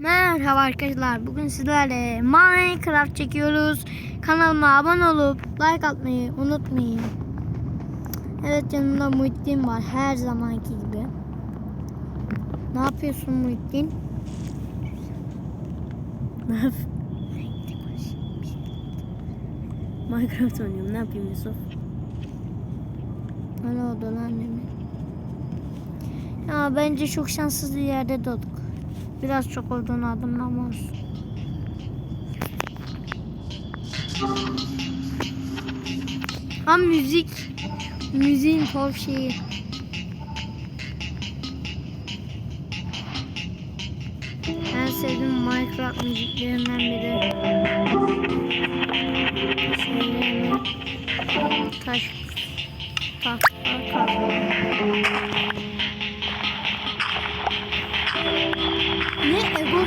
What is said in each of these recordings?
Merhaba arkadaşlar. Bugün sizlerle Minecraft çekiyoruz. Kanalıma abone olup like atmayı unutmayın. Evet yanımda Muhittin var her zamanki gibi. Ne yapıyorsun Muhittin? Ne? Minecraft oynuyorum. Ne yapayım Yusuf? Ne oldu lan annemin? Ya bence çok şanssız bir yerde doğduk. Biraz çok olduğunu adım ama olsun. Ha müzik. Müziğin top şeyi. En sevdiğim Minecraft müziklerinden biri. Hemen taş tahta kazma.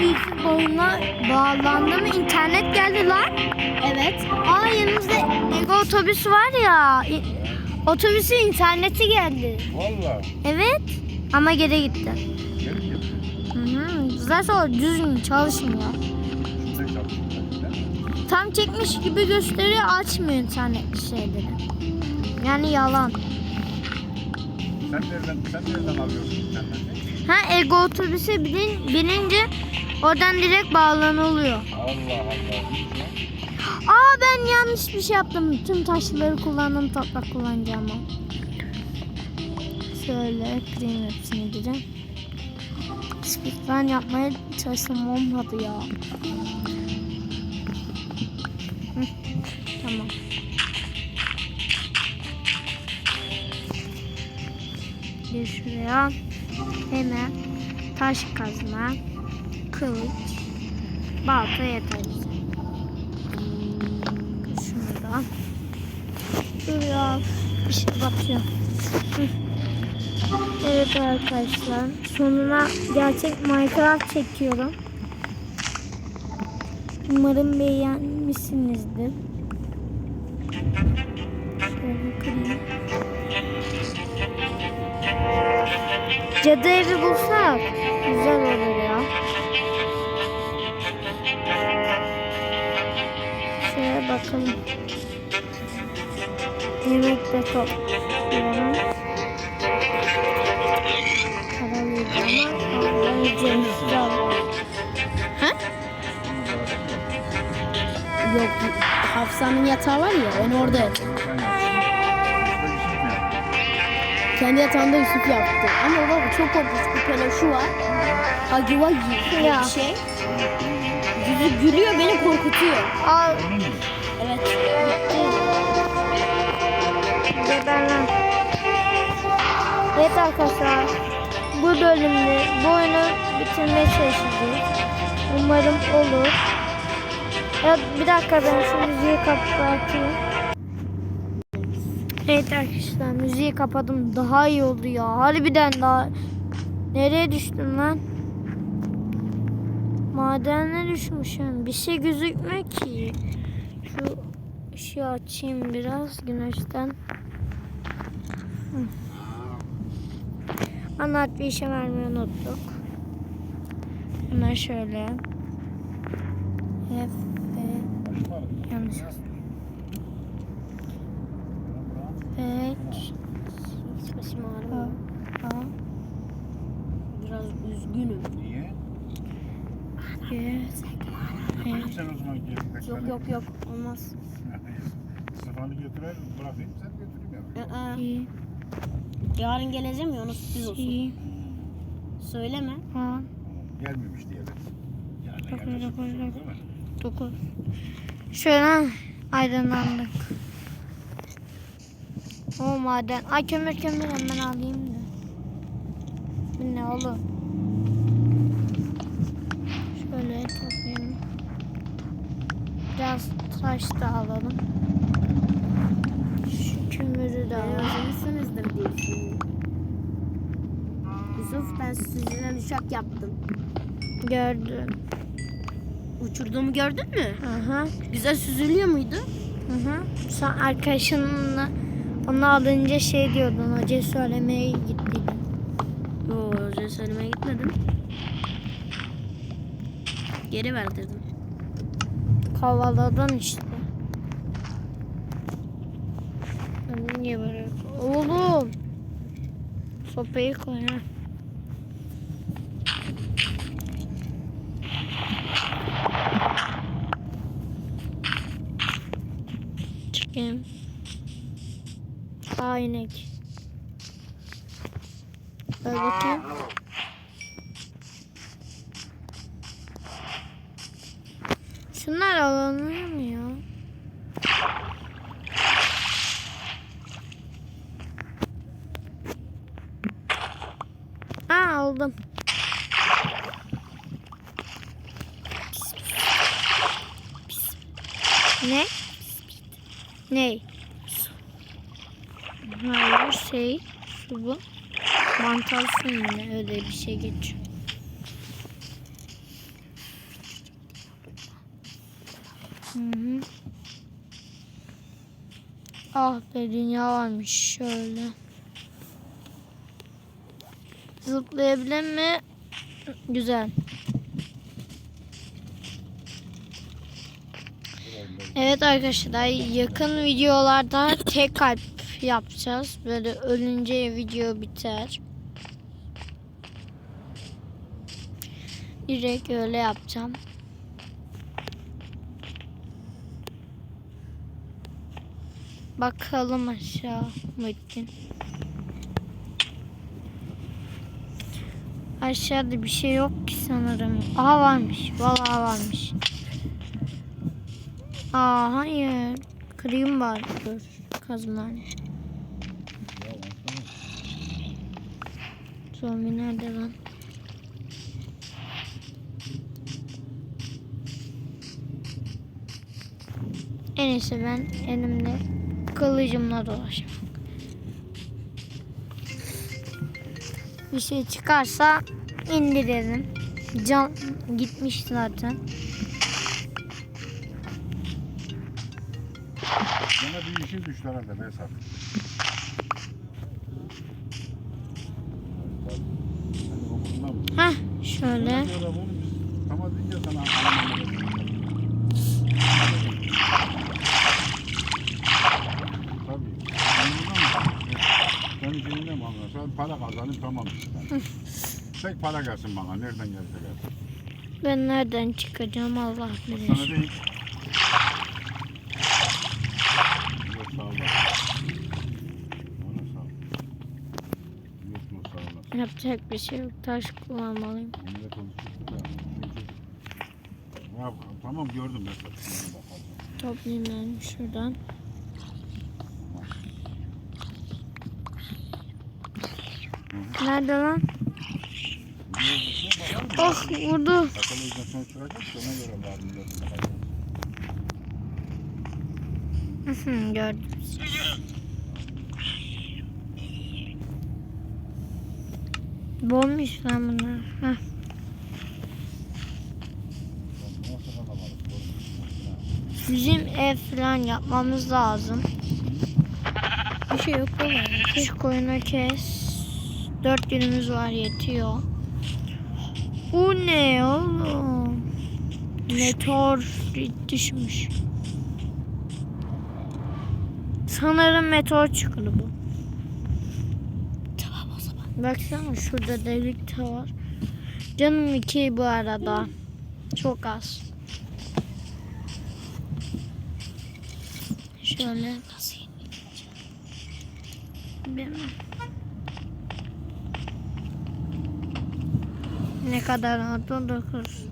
Ne Ego Wifi boyuna bağlandı mı? İnternet geldi lan. Evet. Aa yanımızda Ego otobüs var ya. Otobüsün interneti geldi. Valla. Evet. Ama geri gitti. Geri gel. Hı hı. Zaten o düzgün çalışmıyor. Tam çekmiş gibi gösteriyor açmıyor internet şeyleri. Yani yalan. Sen nereden, sen nereden alıyorsun interneti? Ha Ego otobüse binin, binince oradan direkt bağlanılıyor. Allah Allah. Aa ben yanlış bir şey yaptım. Tüm taşları kullandım toprak kullanacağım. Şöyle kırayım hepsini direkt. Speedrun yapmaya çalıştım olmadı ya. Hı, tamam. Bir şuraya hemen taş kazma, kılıç, balta yeter bize. Şuradan. Dur ya bir şey batıyor. Evet arkadaşlar sonuna gerçek Minecraft çekiyorum. Umarım beğenmişsinizdir. Şöyle. Cadı evi bulsak güzel olur bakalım. Yemek de topluyorum. Vereceğim ama işte. Ha? Yok. Hafsa'nın yatağı var ya. Ben orada yaptı? Kendi yatağında Yusuf yaptı. Ama baba çok korkunç bir peloşu var. Hagi Wagi diye Ya. bir şey. Yüzü gülüyor beni korkutuyor. Mu? Evet. geber lan. Evet arkadaşlar. Bu bölümde bu oyunu bitirmeye çalışacağız. Umarım olur. Ya bir dakika ben şu müziği kapatayım. Evet arkadaşlar müziği kapadım. Daha iyi oldu ya. Harbiden daha. Nereye düştüm lan? Madene düşmüşüm. Bir şey gözükmüyor ki. Şu ışığı açayım biraz güneşten. Anlat bir işe vermeyi unuttuk. Hemen şöyle. F ve yanlış yazdım. F Başım A, ağrıyor. A, Biraz üzgünüm. Niye? G, Götüreyim sen o zaman. Yok yok yok olmaz. Sıfanı götürelim bırakayım sen götüreyim ya. Aa, I, yarın geleceğim ya ona sürpriz olsun. I, Söyleme. A, Gelmemiş sürpriz yok. oldu, değil mi? 9. Şöyle aydınlandık. O maden. Ay kömür kömür hemen alayım da. Bu ne oğlum? Biraz taş da alalım. Şu kömürü de Beni alalım. özlemişsinizdir diye düşünüyorum. Yusuf ben süzülen uçak yaptım. Gördüm. Uçurduğumu gördün mü? Aha. Güzel süzülüyor muydu? Hı hı. Sen arkadaşınla onu alınca şey diyordun. Hocaya söylemeye gittiydin. Yo, öyle söylemeye gitmedim. Geri verdirdim. Kavaladan işte. Ben niye böyle? Oğlum. Sopayı koy ha. Çıkayım. Aa inek. Ver bakayım. Şunlar ya? Aa aldım. Ne? Ne? Hayır şey su bu. Mantar su mu ne öyle bir şey geçiyor. Hı hı. Ah be dünya varmış şöyle. Zıplayabilir mi? Güzel. Evet arkadaşlar yakın videolarda tek kalp yapacağız. Böyle ölünce video biter. Direkt öyle yapacağım. Bakalım aşağı Muhittin. Aşağıda bir şey yok ki sanırım. Aha varmış. Vallahi varmış. Aa hayır. Kırayım bari dur. Kazmayla. Zombi nerede lan? En iyisi ben elimde kılıcımla dolaşayım. Bir şey çıkarsa indirelim. Can gitmiş zaten. Bana bir işin düştü herhalde mı? Heh şöyle. Tamam deyince sana anlıyorsun? Para kazanayım tamam işte. Tek para gelsin bana. Nereden gelirse gelsin. Ben nereden çıkacağım Allah Sana bilir. değil. Yok sağ ol. Bana sağ ol. Yok mu sağ olasın. Yapacak bir şey yok. Taş kullanmalıyım. Benimle konuştuk da. Ya, tamam gördüm ben. Toplayayım ben şuradan. Nerede lan? Oh vurdu. Bakalım yüzden sonra çıkacak ona göre var mı yok mu? Hı, Gördüm. Bommuş lan bunlar. Heh. Bizim ev falan yapmamız lazım. Bir şey yok. Şu koyunu kes. Dört günümüz var yetiyor. Bu ne oğlum? Meteor düşmüş. Sanırım meteor çıktı bu. Tamam o zaman. Baksana şurada delik de var. Canım iki bu arada. Çok az. Şöyle. Nasıl Bilmem. Ne kadar aldı? 9.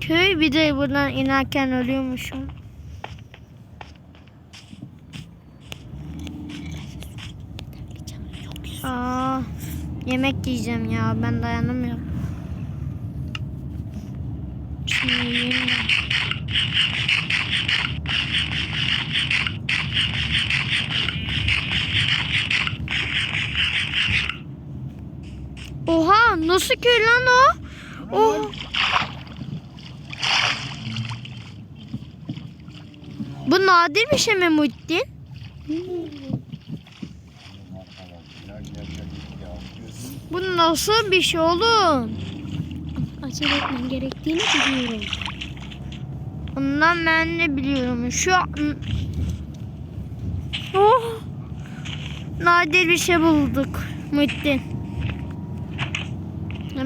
Köy bir de buradan inerken ölüyormuşum. Aa, yemek yiyeceğim ya ben dayanamıyorum. Şimdi yiyeyim Oha nasıl köy lan o? Oh. Bu nadir bir şey mi Muhittin? Bu nasıl bir şey oğlum? Acele etmen gerektiğini biliyorum. Ondan ben de biliyorum. Şu an... Oh! Nadir bir şey bulduk. Muhittin.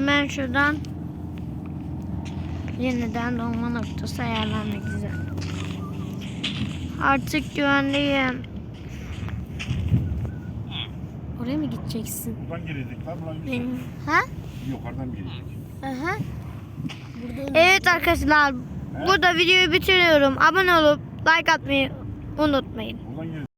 Hemen şuradan yeniden dolma noktası ayarlanmak güzel. Artık güvendeyim. Oraya mı gideceksin? Buradan girecek lan. Buradan Benim. Ha? Yukarıdan girecek. Aha. Burada Evet arkadaşlar. Burada videoyu bitiriyorum. Abone olup like atmayı unutmayın. Buradan girecek.